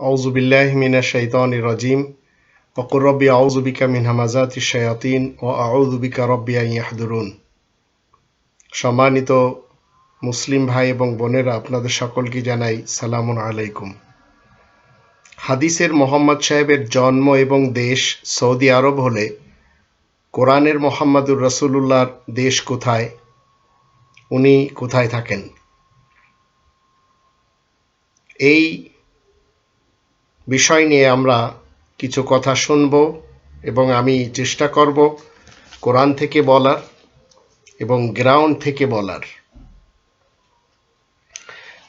أعوذ بالله من الشيطان الرجيم وقل ربي أعوذ بك من همزات الشياطين وأعوذ بك ربي أن يحضرون সম্মানিত মুসলিম ভাই এবং বোনেরা আপনাদের সকলকে জানাই সালামুন আলাইকুম হাদিসের মোহাম্মদ সাহেবের জন্ম এবং দেশ সৌদি আরব হলে কোরআনের মোহাম্মদুর রসুল্লাহর দেশ কোথায় উনি কোথায় থাকেন এই বিষয় নিয়ে আমরা কিছু কথা শুনব এবং আমি চেষ্টা করব কোরআন থেকে বলার এবং গ্রাউন্ড থেকে বলার।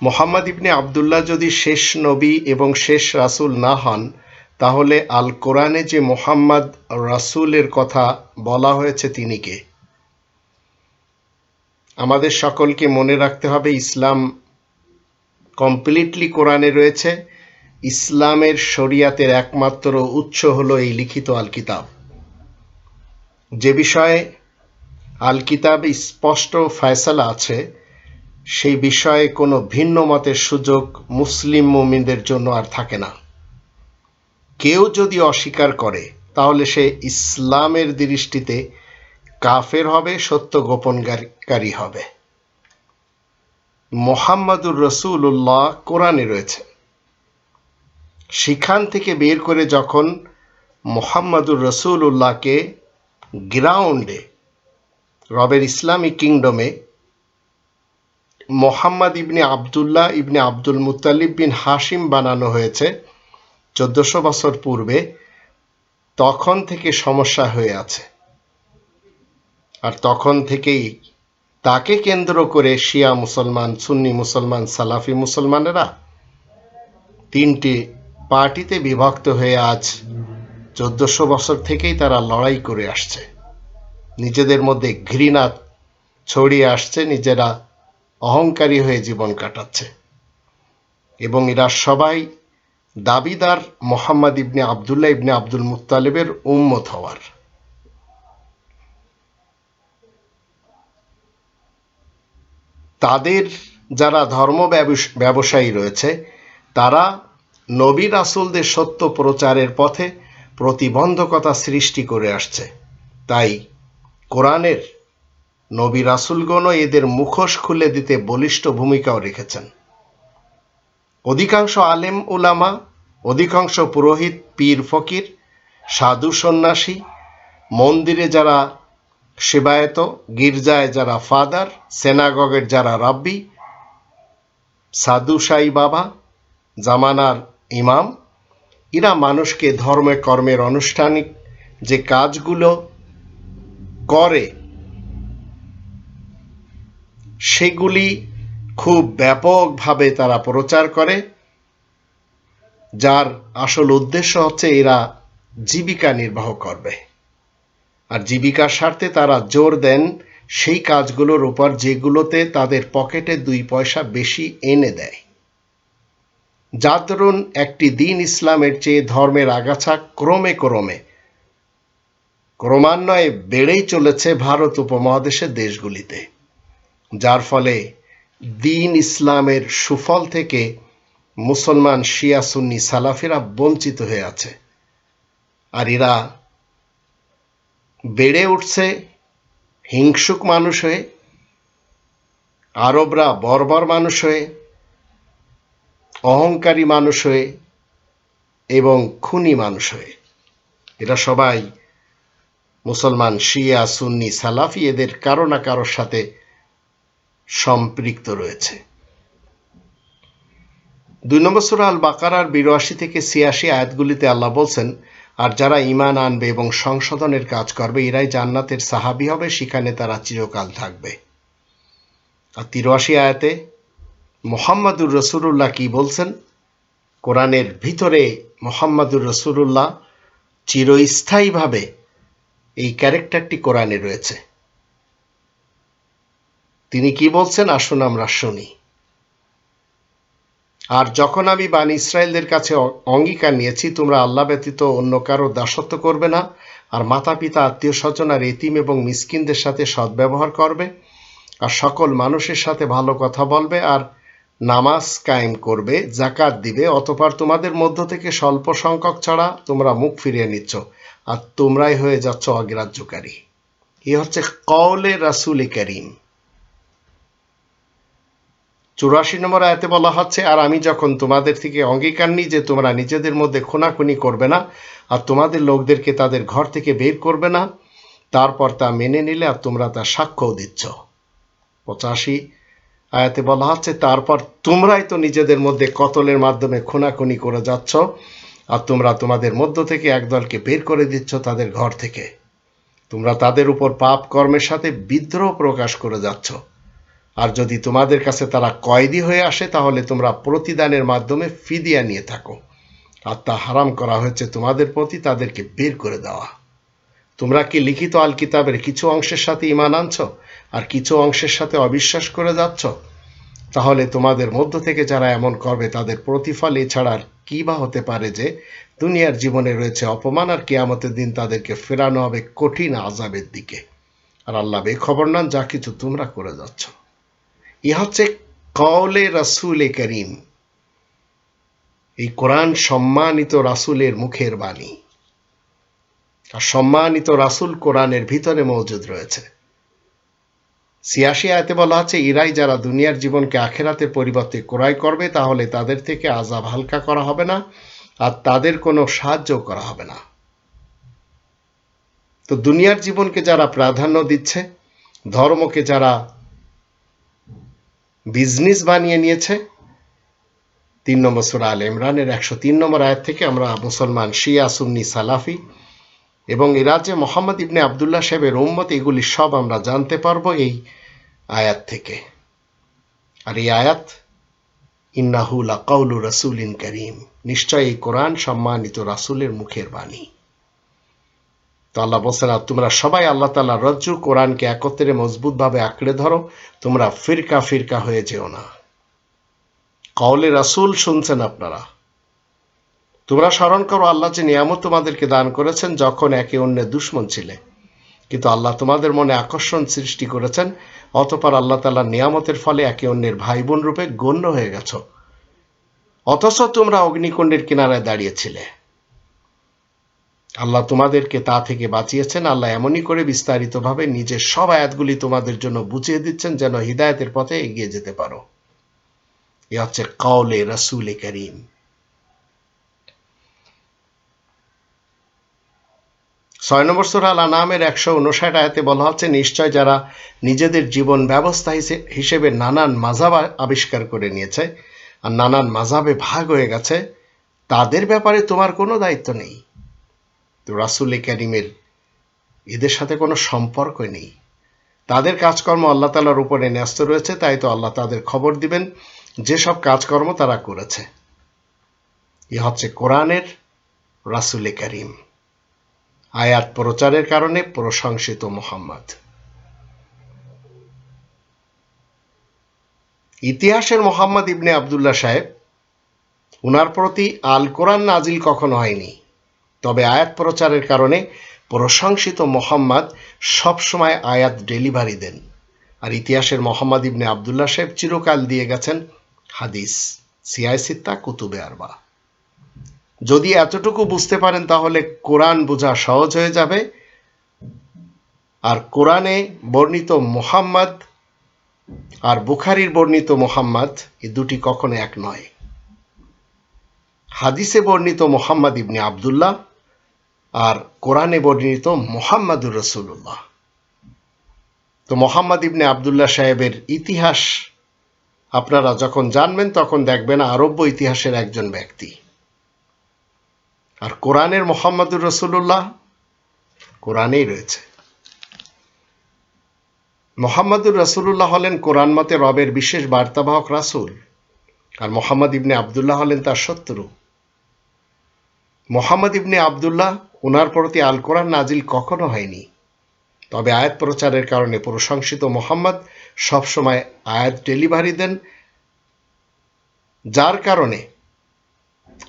মোহাম্মদ ইবনে আবদুল্লাহ যদি শেষ নবী এবং শেষ রাসূল না হন, তাহলে আল কোরআনে যে মোহাম্মদ রাসূলের কথা বলা হয়েছে তিনি কে? আমাদের সকলকে মনে রাখতে হবে, ইসলাম কমপ্লিটলি কোরআনে রয়েছে। ইসলামের শরিয়াতের একমাত্র উৎস হলো এই লিখিত আল কিতাব যে বিষয়ে আল কিতাব স্পষ্ট ফয়সালা আছে, সেই বিষয়ে কোনো ভিন্ন মতের সুযোগ মুসলিম মুমিনদের জন্য আর থাকে না। কেউ যদি অস্বীকার করে, তাহলে সে ইসলামের দৃষ্টিতে কাফের হবে, সত্য গোপনকারী হবে। মোহাম্মদুর রসুল্লাহ কোরআনে রয়েছে। সেখান থেকে বের করে যখন মোহাম্মদুর রসুল্লাহকে গ্রাউন্ডে, রবের Islamic কিংডমে, Muhammad ibn Abdullah ibn Abdul Muttalib bin Hashim বানানো হয়েছে চোদ্দশো বছর পূর্বে, তখন থেকে সমস্যা হয়ে আছে। আর তখন থেকেই তাকে কেন্দ্র করে শিয়া মুসলমান, সুন্নি মুসলমান, সালাফি মুসলমানেরা তিনটি পার্টিতে বিভক্ত হয়ে আজ চোদ্দশো বছর থেকেই তারা লড়াই করে আসছে। নিজেদের মধ্যে ঘৃণা ছড়িয়ে আসছে, নিজেরা অহংকারী হয়ে জীবন কাটাচ্ছে। এবং এরা সবাই দাবিদার Mohammad ibn Abdullah ibn Abdul মুতালেবের উম্মত হওয়ার। তাদের যারা ধর্ম ব্যবসায়ী রয়েছে, তারা নবী রাসুলদের সত্য প্রচারের পথে প্রতিবন্ধকতা সৃষ্টি করে আসছে। তাই কোরআনের নবী রাসুলগণও এদের মুখোশ খুলে দিতে বলিষ্ঠ ভূমিকাও রেখেছেন। অধিকাংশ আলেম উলামা, অধিকাংশ পুরোহিত, পীর ফকির, সাধু সন্ন্যাসী, মন্দিরে যারা সেবায়ত, গির্জায় যারা ফাদার, সেনাগগের যারা রাব্বি, সাধু সাই বাবা, জামানার ইমাম, এরা মানুষকে ধর্মে কর্মের আনুষ্ঠানিক যে কাজগুলো করে, সেগুলি খুব ব্যাপকভাবে তারা প্রচার করে, যার আসল উদ্দেশ্য হচ্ছে এরা জীবিকা নির্বাহ করবে। আর জীবিকার স্বার্থে তারা জোর দেন সেই কাজগুলোর উপর যেগুলোতে তাদের পকেটে দুই পয়সা বেশি এনে দেয়। যার দরুন একটি দিন ইসলামের চেয়ে ধর্মের আগাছা ক্রমে ক্রমে। ক্রমান্বয়ে বেড়েই চলেছে ভারত উপমহাদেশের দেশগুলিতে। যার ফলে দিন ইসলামের সুফল থেকে মুসলমান শিয়া সুন্নি সালাফিরা বঞ্চিত হয়ে আছে। আর এরা বেড়ে উঠছে হিংসুক মানুষ হয়ে, আরবরা বর্বর মানুষ হয়ে অহংকারী মানুষ হয়ে এবং খুনি মানুষ হয়ে। এরা সবাই মুসলমান, শিয়া, সুন্নি, সালাফি এদের কারও না কারোর সাথে সম্পৃক্ত রয়েছে। দুই নম্বর সুরা আল বাকারার বিরাশি থেকে ছিয়াশি আয়াতগুলিতে আল্লাহ বলছেন, আর যারা ইমান আনবে এবং সংশোধনের কাজ করবে, এরাই জান্নাতের সাহাবি হবে, সেখানে তারা চিরকাল থাকবে। আর তিরাশি আয়াতে মোহাম্মদুর রসুল্লাহ কি বলছেন? কোরআনের ভিতরে মোহাম্মদুর রসুল্লাহ চিরস্থায়ীভাবে এই ক্যারেক্টারটি কোরআনে রয়েছে। তিনি কি বলছেন? আসুন আমরা শুনি। আর যখন আমি বান ইসরায়েলদের কাছে অঙ্গীকার নিয়েছি, তোমরা আল্লাহ ব্যতীত অন্য কারও দাসত্ব করবে না, আর মাতা পিতা আত্মীয় স্বজন আর এতিম এবং মিসকিনদের সাথে সদ্ব্যবহার করবে, আর সকল মানুষের সাথে ভালো কথা বলবে, আর নামাজ কায়েম করবে জাকাত দিবে, অতপর তোমাদের মধ্য থেকে স্বল্প সংখ্যক ছাড়া তোমরা মুখ ফিরিয়ে নিচ্ছ আর তোমরাই হয়ে যাচ্ছ অগ্রাহ্যকারী। এ হচ্ছে কওলে রাসুল করিম। চুরাশি নম্বর আয়াতে বলা হচ্ছে, আর আমি যখন তোমাদের থেকে অঙ্গীকার নিই যে তোমরা নিজেদের মধ্যে খুনাখুনি করবে না আর তোমাদের লোকদেরকে তাদের ঘর থেকে বের করবে না, তারপর তা মেনে নিলে আর তোমরা তা সাক্ষ্যও দিচ্ছ। পঁচাশি আয়াতে বলা হচ্ছে তারপর তোমরাই তো নিজেদের মধ্যে কতলের মাধ্যমে খুনাখুনি করে যাচ্ছ, আর তোমরা তোমাদের মধ্য থেকে একদলকে বের করে দিচ্ছ তাদের ঘর থেকে। তোমরা তাদের উপর পাপ কর্মের সাথে বিদ্রোহ প্রকাশ করে যাচ্ছ। আর যদি তোমাদের কাছে তারা কয়েদি হয়ে আসে, তাহলে তোমরা প্রতিদানের মাধ্যমে ফিদিয়া নিয়ে থাকো। আর তা হারাম করা হয়েছে তোমাদের প্রতি তাদেরকে বের করে দেওয়া। তোমরা কি লিখিত আল কিতাবের কিছু অংশের সাথে ইমান আনছ? আর কিছু অংশের সাথে অবিশ্বাস করে যাচ্ছ? তাহলে তোমাদের মধ্য থেকে যারা এমন করবে, তাদের প্রতিফল এছাড়া আর কি বা হতে পারে যে দুনিয়ার জীবনে রয়েছে অপমান আর কেয়ামতের দিন তাদেরকে ফেরানো হবে কঠিন আজাবের দিকে। আর আল্লাহ খবর নান, যা কিছু তোমরা করে যাচ্ছ। ইহা হচ্ছে কওলে রাসুল করিম। এই কোরআন সম্মানিত রাসুলের মুখের বাণী। আর সম্মানিত রাসুল কোরআনের ভিতরে মজুদ রয়েছে। সিয়াশি আয়তে বলা আছে, ইরাই যারা দুনিয়ার জীবনকে আখেরাতের পরিবর্তে ক্রয় করবে, তাহলে তাদের থেকে আজাব হালকা করা হবে না, আর তাদের কোনো সাহায্য করা হবে না। তো দুনিয়ার জীবনকে যারা প্রাধান্য দিচ্ছে, ধর্মকে যারা বিজনেস বানিয়ে নিয়েছে, তিন নম্বর সুরা আল ইমরানের একশো তিন নম্বর আয়াত থেকে আমরা মুসলমান শিয়া, সুন্নি, সালাফি এবং এরা যে মোহাম্মদ ইবনে আবদুল্লাহ সাহেবের উম্মত, এগুলি সব আমরা জানতে পারব এই আয়াত থেকে। আর এই আয়াত ইন্নাহুল কাউলু রাসুল ইন করিম। নিশ্চয় এই কোরআন সম্মানিত রাসুলের মুখের বাণী। তো আল্লাহ বলছেন, আর তোমরা সবাই আল্লাহ তাল্লাহ রজ্জু কোরআনকে একত্রে মজবুতভাবে আঁকড়ে ধরো, তোমরা ফিরকা ফিরকা হয়ে যেও না। কওলে রাসুল শুনছেন আপনারা। তোমরা স্মরণ করো, আল্লাহ যে নিয়ামত তোমাদেরকে দান করেছেন যখন একে অন্যের দুশ্মন ছিলে। কিন্তু আল্লাহ তোমাদের মনে আকর্ষণ সৃষ্টি করেছেন, অতপর আল্লাহ তাল্লাহ নিয়ামতের ফলে একে অন্যের ভাই বোন রূপে গণ্য হয়ে গেছ। অথচ তোমরা অগ্নিকুণ্ডের কিনারায় দাঁড়িয়েছিলে। আল্লাহ তোমাদেরকে তা থেকে বাঁচিয়েছেন, আল্লাহ এমনই করে বিস্তারিতভাবে নিজের সব আয়াতগুলি তোমাদের জন্য বুঝিয়ে দিচ্ছেন, যেন হৃদায়তের পথে এগিয়ে যেতে পারো। এ হচ্ছে কওলে রসুল করিম। ছয় নম্বর সুরাল আনামের একশো উনষাট আয়াতে বলা হচ্ছে, নিশ্চয় যারা নিজেদের জীবন ব্যবস্থা হিসেবে নানান মাঝাব আবিষ্কার করে নিয়েছে আর নানান মাঝাবে ভাগ হয়ে গেছে, তাদের ব্যাপারে তোমার কোনো দায়িত্ব নেই। তো রাসুল ক্যারিমের এদের সাথে কোনো সম্পর্ক নেই। তাদের কাজকর্ম আল্লাহ তালার উপরে ন্যস্ত রয়েছে, তাই তো আল্লাহ তাদের খবর দিবেন যেসব কাজকর্ম তারা করেছে। এ হচ্ছে কোরআনের রাসুল করিম। আয়াত প্রচারের কারণে প্রশংসিত মোহাম্মদ। ইতিহাসের মোহাম্মদ ইবনে আবদুল্লাহ সাহেব, উনার প্রতি আল কোরআন নাজিল কখনো হয়নি। তবে আয়াত প্রচারের কারণে প্রশংসিত মোহাম্মদ সবসময় আয়াত ডেলিভারি দেন। আর ইতিহাসের মোহাম্মদ ইবনে আবদুল্লাহ সাহেব চিরকাল দিয়ে গেছেন হাদিস সিয়াই সিত্তা কুতুবে আরবা। যদি এতটুকু বুঝতে পারেন তাহলে কোরআন বোঝা সহজ হয়ে যাবে। আর কোরআনে বর্ণিত মোহাম্মদ আর বুখারির বর্ণিত মোহাম্মদ এই দুটি কখনো এক নয়। হাদিসে বর্ণিত মোহাম্মদ ইবনে আবদুল্লাহ আর কোরআনে বর্ণিত মোহাম্মদুর রসুল্লাহ তো মোহাম্মদ ইবনে আবদুল্লাহ সাহেবের ইতিহাস আপনারা যখন জানবেন তখন দেখবেন আরব্য ইতিহাসের একজন ব্যক্তি। আর কোরআনের মোহাম্মদুর রসুল্লাহ কোরআনেই রয়েছে। মোহাম্মদুর রসুল্লাহ হলেন কোরআন মতে রবের বিশেষ বার্তাবাহক রাসুল আর মোহাম্মদ ইবনে আবদুল্লাহ হলেন তার শত্রু। মোহাম্মদ ইবনে আবদুল্লাহ ওনার প্রতি আল কোরআন নাজিল কখনো হয়নি। তবে আয়াত প্রচারের কারণে প্রশংসিত মোহাম্মদ সবসময় আয়াত ডেলিভারি দেন, যার কারণে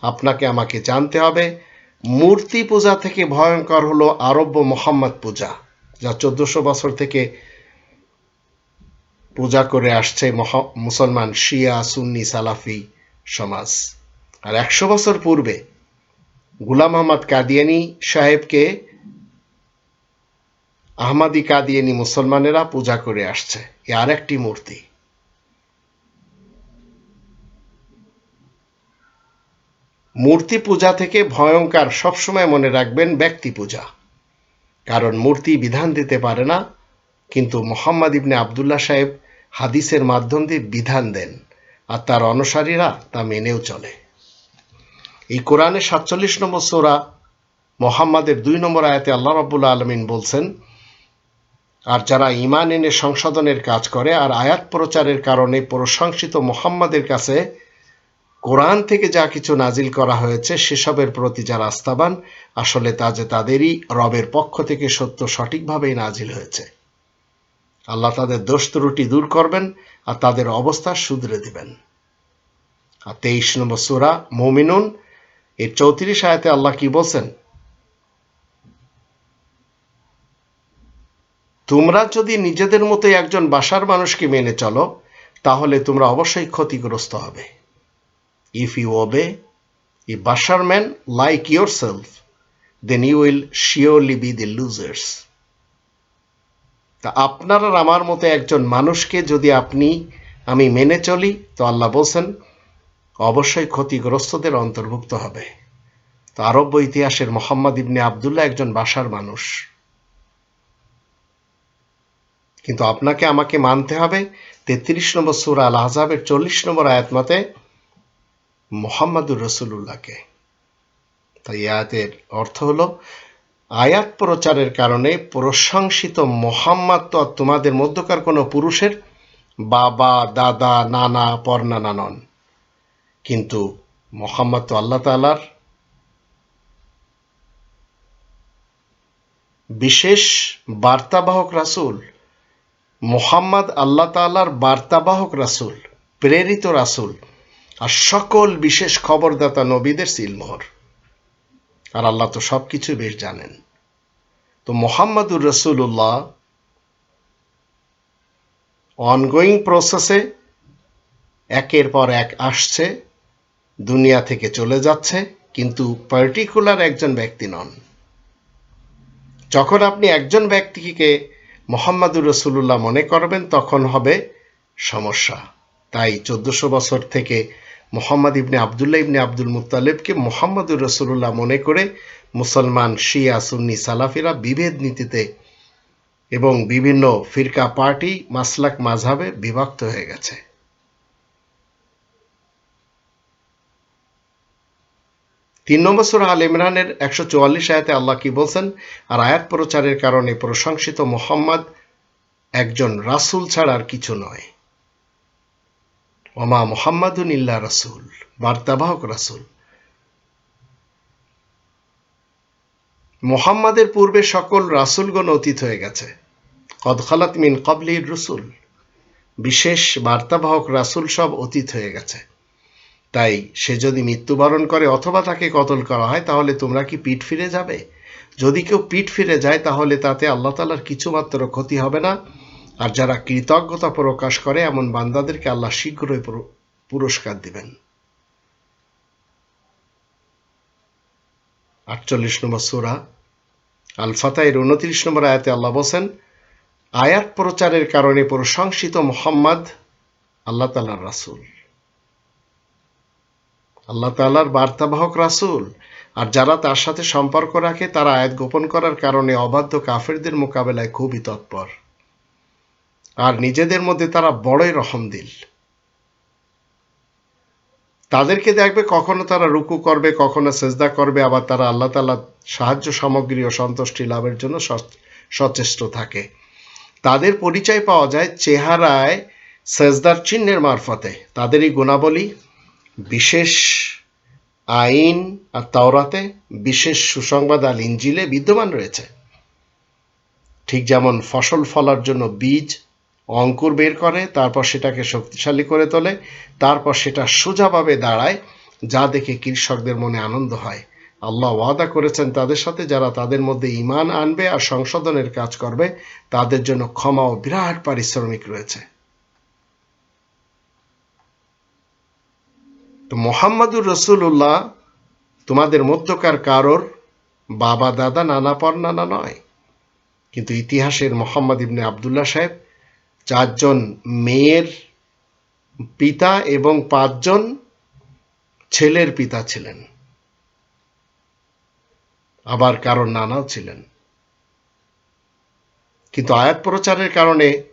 আপনাকে আমাকে জানতে হবে, মূর্তি পূজা থেকে ভয়ঙ্কর হলো আরব্য মোহাম্মদ পূজা, যা চোদ্দশো বছর থেকে পূজা করে আসছে মুসলমান শিয়া, সুন্নি, সালাফি সমাজ। আর একশো বছর পূর্বে গুলাম আহমদ কাদিয়ানি সাহেবকে আহমাদি কাদিয়ানি মুসলমানেরা পূজা করে আসছে। এ আর একটি মূর্তি। মূর্তি পূজা থেকে ভয়ঙ্কর সবসময় মনে রাখবেন ব্যক্তি পূজা। কারণ মূর্তি বিধান দিতে পারে না, কিন্তু মোহাম্মদ ইবনে আবদুল্লাহ সাহেব হাদিসের মাধ্যম দিয়ে বিধান দেন, আর তার অনুসারীরা তা মেনেও চলে। এই কোরআনে সাতচল্লিশ নম্বর সোরা মোহাম্মদের দুই নম্বর আয়াতে আল্লাহ রাবুল্লা আলমিন বলছেন, আর যারা ইমান এনে সংশোধনের কাজ করে, আর আয়াত প্রচারের কারণে প্রশংসিত মোহাম্মদের কাছে কোরআন থেকে যা কিছু নাজিল করা হয়েছে, সেসবের প্রতি যারা আস্থাবান, আসলে তা যে তাদেরই রবের পক্ষ থেকে সত্য সঠিকভাবেই নাজিল হয়েছে। আল্লাহ তাদের দোষ ত্রুটি দূর করবেন আর তাদের অবস্থা শুধরে দিবেন। আর তেইশ নম্বর সুরা মমিনুন, এর চৌত্রিশ আয়াতে আল্লাহ কি বলছেন? তোমরা যদি নিজেদের মতোই একজন বাসার মানুষকে মেনে চলো, তাহলে তোমরা অবশ্যই ক্ষতিগ্রস্ত হবে। ওবে এ বাসার man like yourself then you will surely be the losers তা আপনার আর আমার মতো একজন মানুষকে যদি আপনি, আমি মেনে চলি, তো আল্লাহ বলছেন, অবশ্যই ক্ষতিগ্রস্তদের অন্তর্ভুক্ত হবে। তো আরব্য ইতিহাসের মোহাম্মদ ইবনে আবদুল্লাহ একজন বাসার মানুষ। কিন্তু আপনাকে আমাকে মানতে হবে, তেত্রিশ নম্বর সুরা আল আহজাবের চল্লিশ নম্বর আয়াত মতে মোহাম্মদুর রসুল্লাহকে তাই আয়াতের অর্থ হলো, আয়াত প্রচারের কারণে প্রশংসিত মোহাম্মদ তো তোমাদের মধ্যকার কোনো পুরুষের বাবা, দাদা, নানা, পরনানা নন। কিন্তু মোহাম্মদ তো আল্লাহ তালার বিশেষ বার্তাবাহক রাসূল, মোহাম্মদ আল্লাহ তাআলার বার্তাবাহক রাসূল, প্রেরিত রাসূল। আর সকল বিশেষ খবরদাতা নবীদের সিলমোহর। আর আল্লাহ তো সব কিছু বেশ জানেন। তো মোহাম্মদুর রসুল্লাহ অনগোয়িং প্রসেসে একের পর এক আসছে, দুনিয়া থেকে চলে যাচ্ছে, কিন্তু পার্টিকুলার একজন ব্যক্তি নন। যখন আপনি একজন ব্যক্তিকে মোহাম্মদুর রসুল্লাহ মনে করবেন, তখন হবে সমস্যা। তাই চোদ্দশো বছর থেকে Mohammad ibn Abdullah ibn Abdul মুতালেবকে মোহাম্মদুর রসুল্লাহ মনে করে মুসলমান, শিয়া, সুন্নি, সালাফিরা বিভেদ নীতিতে এবং বিভিন্ন ফিরকা পার্টি, মাসলাক মাঝাবে বিভক্ত হয়ে গেছে। তিন নম্বর সুরা আল ইমরানের একশো চুয়াল্লিশ আয়াতে আল্লাহ কি বলছেন? আর আয়াত প্রচারের কারণে প্রশংসিত মোহাম্মদ একজন রাসুল ছাড়া আর কিছু নয়। ওমা মোহাম্মদুন ইল্লা রাসুল, বার্তাবাহক রাসুল। মোহাম্মদের পূর্বে সকল রাসুলগণ অতীত হয়ে গেছে। কদখালাত মিন কবলির রসুল, বিশেষ বার্তাবাহক রাসুল সব অতীত হয়ে গেছে। তাই সে যদি মৃত্যুবরণ করে অথবা তাকে কতল করা হয়, তাহলে তোমরা কি পিঠ ফিরে যাবে? যদি কেউ পিঠ ফিরে যায়, তাহলে তাতে আল্লাহ তালার কিছুমাত্র ক্ষতি হবে না। আর যারা কৃতজ্ঞতা প্রকাশ করে এমন বান্দাদেরকে আল্লাহ শীঘ্রই পুরস্কার দিবেন। আটচল্লিশ নম্বর সুরা আল উনত্রিশ নম্বর আয়াতে আল্লাহ বলছেন, আয়াত প্রচারের কারণে প্রশংসিত মোহাম্মদ আল্লাহ তালার রাসুল। আল্লাহ তালার বার্তাবাহক রাসুল। আর যারা তার সাথে সম্পর্ক রাখে, তারা আয়াত গোপন করার কারণে অবাধ্য কাফেরদের মোকাবেলায় খুবই তৎপর। আর নিজেদের মধ্যে তারা বড়ই রহম দিল তাদেরকে দেখবে কখনো তারা রুকু করবে, কখনো সেজদা করবে, আবার তারা আল্লাহ তালা সাহায্য সামগ্রী ও সন্তুষ্টি লাভের জন্য সচেষ্ট থাকে। তাদের পরিচয় পাওয়া যায় চেহারায় সেজদার চিহ্নের মারফতে। তাদেরই গুণাবলী, বিশেষ আইন আর তাওরাতে বিশেষ সুসংবাদ আল ইঞ্জিলে বিদ্যমান রয়েছে। ঠিক যেমন ফসল ফলার জন্য বীজ অঙ্কুর বের করে, তারপর সেটাকে শক্তিশালী করে তোলে, তারপর সেটা সোজাভাবে দাঁড়ায়, যা দেখে কৃষকদের মনে আনন্দ হয়। আল্লাহ ওয়াদা করেছেন তাদের সাথে, যারা তাদের মধ্যে ইমান আনবে আর সংশোধনের কাজ করবে, তাদের জন্য ক্ষমা ও বিরাট পারিশ্রমিক রয়েছে। তো মোহাম্মদুর রসুল্লাহ তোমাদের মধ্যকার কারোর বাবা দাদা নানা পর নানা নয়। কিন্তু ইতিহাসের মোহাম্মদ ইবনে আবদুল্লাহ সাহেব চারজন মেয়ের পিতা এবং পাঁচজন ছেলের পিতা ছিলেন। আবার কারোর নানাও ছিলেন। কিন্তু আয়াত প্রচারের কারণে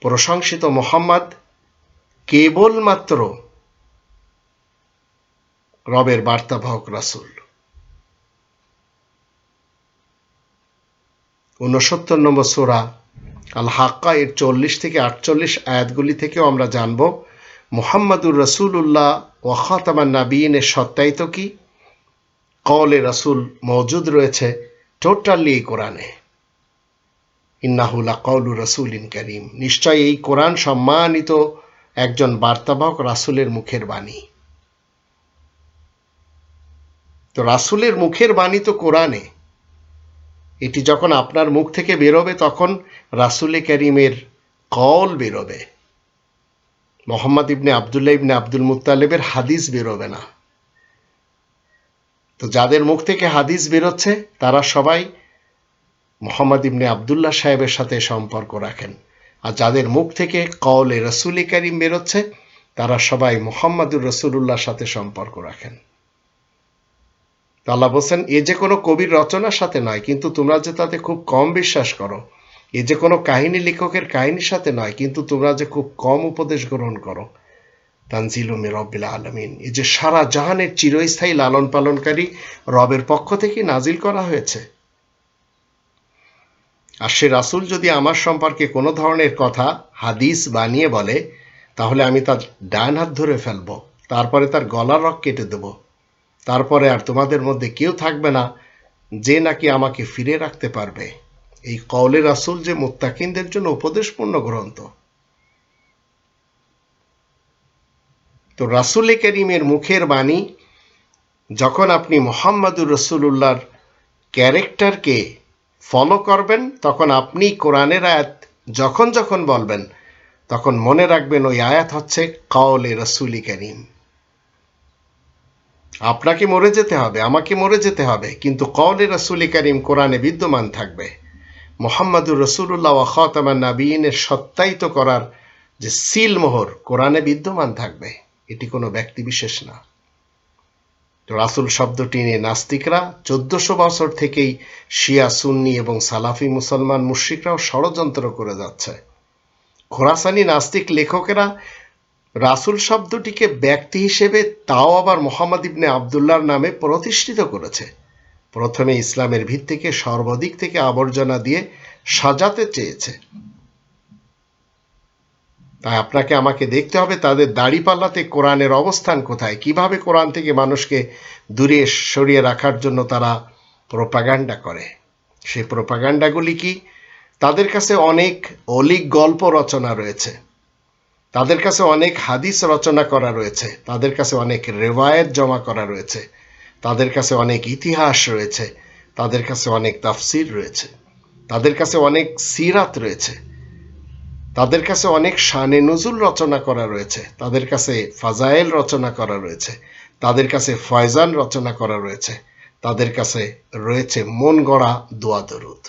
প্রশংসিত মোহাম্মদ কেবলমাত্র রবের বার্তাবাহক রাসুল। উনসত্তর নম্বর সোরা আল হাক্কা এর চল্লিশ থেকে আটচল্লিশ আয়াতগুলি থেকেও আমরা জানব, মোহাম্মদুর রসুল্লাহ ওয়াখাতামান নাবিনের সত্যায়িত কি? কলে রাসুল মজুদ রয়েছে টোটালি এই কোরআনে। ইন্নাহুল্লা কৌলু রসুল ইন করিম। নিশ্চয় এই কোরআন সম্মানিত একজন বার্তাবাহক রাসুলের মুখের বাণী। তো রাসুলের মুখের বাণী তো কোরআনে। এটি যখন আপনার মুখ থেকে বেরোবে, তখন রাসুলে করিমের কল বেরোবে। Mohammad ibn Abdullah ibn Abdul মুতালেবের হাদিস বেরোবে না। তো যাদের মুখ থেকে হাদিস বেরোচ্ছে, তারা সবাই মোহাম্মদ ইবনে আবদুল্লাহ সাহেবের সাথে সম্পর্ক রাখেন। আর যাদের মুখ থেকে কওলে রসুলি করিম বেরোচ্ছে, তারা সবাই মোহাম্মদুর রসুল্লাহর সাথে সম্পর্ক রাখেন। আল্লাহ বলছেন, এ যে কোনো কবির রচনার সাথে নয়, কিন্তু তোমরা যে তাতে খুব কম বিশ্বাস করো, এ যে কোনো কাহিনী লেখকের কাহিনীর সাথে নয়, কিন্তু তোমরা যে খুব কম উপদেশ গ্রহণ করো। তানজিল রব্বিল আলমিন। এই যে সারা জাহানের চিরস্থায়ী লালন পালনকারী রবের পক্ষ থেকে নাজিল করা হয়েছে। আর সে রাসুল যদি আমার সম্পর্কে কোনো ধরনের কথা, হাদিস বানিয়ে বলে, তাহলে আমি তার ডান হাত ধরে ফেলব, তারপরে তার গলার রক কেটে দেব। তারপরে আর তোমাদের মধ্যে কেউ থাকবে না যে নাকি আমাকে ফিরে রাখতে পারবে। এই কওলে রাসুল যে মুত্তাকিনদের জন্য উপদেশপূর্ণ গ্রন্থ। তো রাসুল করিমের মুখের বাণী, যখন আপনি মোহাম্মদুর রসুল্লাহর ক্যারেক্টারকে ফলো করবেন, তখন আপনি কোরআনের আয়াত যখন যখন বলবেন, তখন মনে রাখবেন ওই আয়াত হচ্ছে কাওলে রসুলি করিম। আপনাকে মরে যেতে হবে, আমাকে মরে যেতে হবে, কিন্তু কওলে রসুলি করিম কোরআনে বিদ্যমান থাকবে। মোহাম্মদুর রসুল্লাহ ওয়াখাতামান নাবিনের সত্যায়িত করার যে সিল মোহর কোরআনে বিদ্যমান থাকবে, এটি কোনো ব্যক্তি বিশেষ না। তো রাসুল শব্দটি নিয়ে নাস্তিকরা চোদ্দশো বছর থেকেই শিয়া, সুন্নি এবং সালাফি মুসলমান মুশ্রিকরাও ষড়যন্ত্র করে যাচ্ছে। খোরাসানি নাস্তিক লেখকেরা রাসুল শব্দটিকে ব্যক্তি হিসেবে তাও আবার মোহাম্মদ ইবনে আবদুল্লাহর নামে প্রতিষ্ঠিত করেছে। প্রথমে ইসলামের ভিত্তিকে সর্বাধিক থেকে আবর্জনা দিয়ে সাজাতে চেয়েছে। তাই আপনাকে আমাকে দেখতে হবে তাদের দাড়িপাল্লাতে কোরআনের অবস্থান কোথায়, কীভাবে কোরআন থেকে মানুষকে দূরে সরিয়ে রাখার জন্য তারা প্রোপাগান্ডা করে। সেই প্রোপাগান্ডাগুলি কি? তাদের কাছে অনেক অলিক গল্প রচনা রয়েছে। তাদের কাছে অনেক হাদিস রচনা করা রয়েছে, তাদের কাছে অনেক রেওয়ায়ত জমা করা রয়েছে, তাদের কাছে অনেক ইতিহাস রয়েছে, তাদের কাছে অনেক তাফসির রয়েছে, তাদের কাছে অনেক সিরাত রয়েছে, তাদের কাছে অনেক শানে নজুল রচনা করা রয়েছে, তাদের কাছে ফাজায়েল রচনা করা রয়েছে, তাদের কাছে ফয়জান রচনা করা রয়েছে, তাদের কাছে রয়েছে মন গড়া দোয়া দরুদ।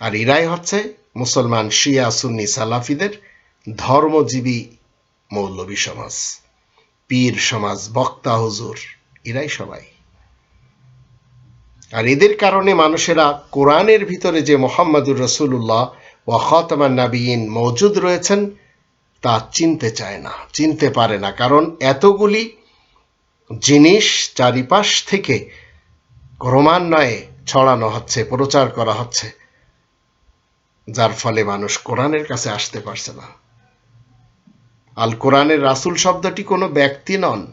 আর ইরাই হচ্ছে মুসলমান শিয়া, সুন্নি, সালাফিদের ধর্মজীবী মৌলবী সমাজ, পীর সমাজ, বক্তা, হুজুর, এরাই সবাই। আর এদের কারণে মানুষেরা কোরআনের ভিতরে যে মোহাম্মদুর রসুল্লাহ ও খতমান নাবিন মজুদ রয়েছেন, তা চিনতে চায় না, চিনতে পারে না। কারণ এতগুলি জিনিস চারিপাশ থেকে ক্রমান্বয়ে ছড়ানো হচ্ছে, প্রচার করা হচ্ছে। যার ফলে মানুষ কোরআনের কাছে আসতে পারছে না। আল কোরআনের রাসুল শব্দটি কোনো ব্যক্তি নন,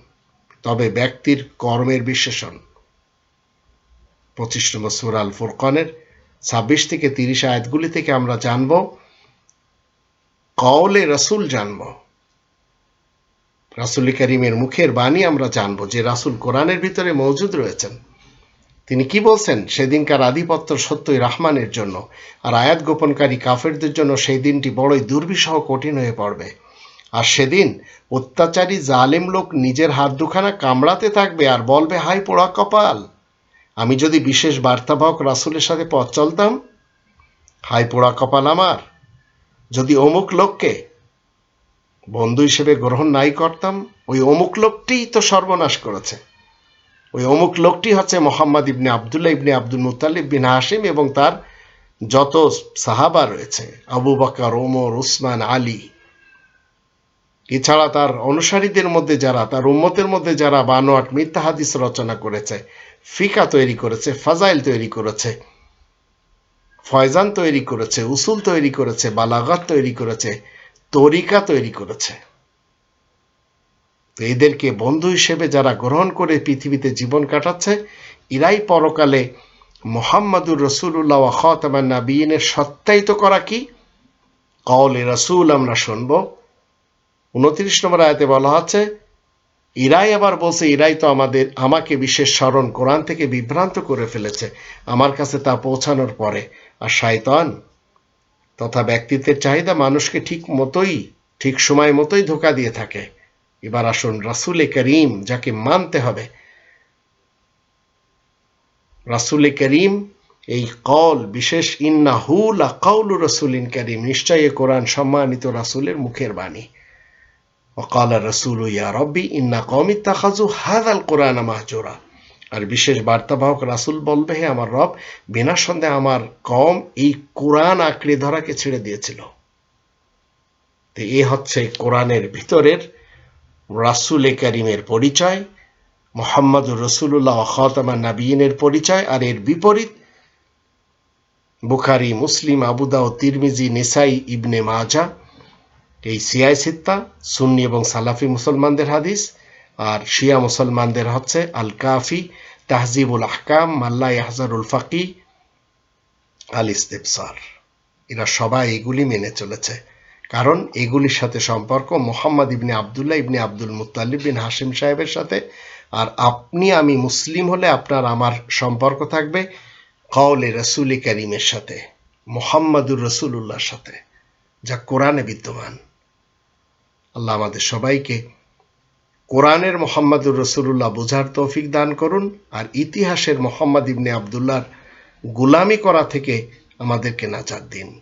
তবে ব্যক্তির কর্মের বিশেষণ পঁচিশ নম্বর সুর আল ফুরকনের ছাব্বিশ থেকে তিরিশ আয়াতগুলি থেকে আমরা জানব, কওলে রাসুল জানব। রাসুল করিমের মুখের বাণী আমরা জানব যে রাসুল কোরআনের ভিতরে মজুদ রয়েছেন। তিনি কি বলছেন? সেদিনকার আধিপত্য সত্যই রহমানের জন্য। আর আয়াত গোপনকারী কাফেরদের জন্য সেই দিনটি বড়ই দুর্বিষহ, কঠিন হয়ে পড়বে। আর সেদিন অত্যাচারী, জালেম লোক নিজের হাত দুখানা কামড়াতে থাকবে আর বলবে হাই পোড়া কপাল! আমি যদি বিশেষ বার্তাবাহক রাসুলের সাথে পথ চলতাম হাই পোড়া কপাল আমার! যদি অমুক লোককে বন্ধু হিসেবে গ্রহণ নাই করতাম, ওই অমুক লোকটিই তো সর্বনাশ করেছে। ওই অমুক লোকটি হচ্ছে Mohammad ibn Abdullah ibn Abdul Muttalib bin Hashim এবং তার যত সাহাবা রয়েছে, আবু বকর, ওমর, উসমান, আলী। এছাড়া তার অনুসারীদের মধ্যে যারা, তার উম্মতের মধ্যে যারা বানোয়াট মিথ্যা হাদিস রচনা করেছে, ফিকা তৈরি করেছে, ফাজাইল তৈরি করেছে, ফয়জান তৈরি করেছে, উসুল তৈরি করেছে, বালাগাত তৈরি করেছে, তরিকা তৈরি করেছে। তো এদেরকে বন্ধু হিসেবে যারা গ্রহণ করে পৃথিবীতে জীবন কাটাচ্ছে ইরাই পরকালে মোহাম্মদুর রসুল্লাহ খতামান নাবিনের সত্যায়িত করা কি? কওলে রসুল আমরা শুনব। উনত্রিশ নম্বর আয়তে বলা হচ্ছে ইরাই আবার বলছে ইরাই তো আমাদের, আমাকে বিশেষ স্মরণ কোরআন থেকে বিভ্রান্ত করে ফেলেছে, আমার কাছে তা পৌঁছানোর পরে। আর শায়তান তথা ব্যক্তিত্বের চাহিদা মানুষকে ঠিক মতোই, ঠিক সময় মতোই ধোকা দিয়ে থাকে। এবার আসুন রাসুলে করিম যাকে মানতে হবে। রাসুলে করিম এই কল বিশেষ, ইন্না হুল আকাউল রসুলিন করিম নিশ্চয়ই কোরআন সম্মানিত রাসুলের মুখের বাণী। অকাল রসুল, ইয়া রব্বি, ইন্না কমি তাখাজু হাদ আল কোরআন মাহজোরা আর বিশেষ বার্তাবাহক রাসুল বলবে, হে আমার রব, বিনা সন্দেহে আমার কম এই কোরআন আঁকড়ে ধরাকে ছেড়ে দিয়েছিল। এ হচ্ছে কোরআনের ভিতরের রাসুল এ করিমের পরিচয় মোহাম্মদ রসুল্লাহ খতামা নাবিনের পরিচয়, আর এর বিপরীত বুখারি, মুসলিম আবুদা ও তিরমিজি, নিসাই, ইবনে মাজা এই সিয়াই সিত্তা, সুন্নি এবং সালাফি মুসলমানদের হাদিস, আর শিয়া মুসলমানদের হচ্ছে আল কাফি তাহজিবুল আহকাম, মাল্লা ইয়াহজারুল ফাকি আল ইস্তেফসার এরা সবাই এগুলি মেনে চলেছে। কারণ এগুলির সাথে সম্পর্ক Mohammad ibn Abdullah ibn Abdul Muttalib bin Hashim সাহেবের সাথে। আর আপনি আমি মুসলিম হলে আপনার আমার সম্পর্ক থাকবে কওলে রসুল করিমের সাথে, মোহাম্মদুর রসুল্লাহর সাথে, যা কোরআনে বিদ্যমান। আল্লাহ আমাদের সবাইকে কোরআনের মোহাম্মদুর রসুল্লাহ বোঝার তৌফিক দান করুন, আর ইতিহাসের মোহাম্মদ ইবনে আবদুল্লাহর গুলামি করা থেকে আমাদেরকে নাচার দিন।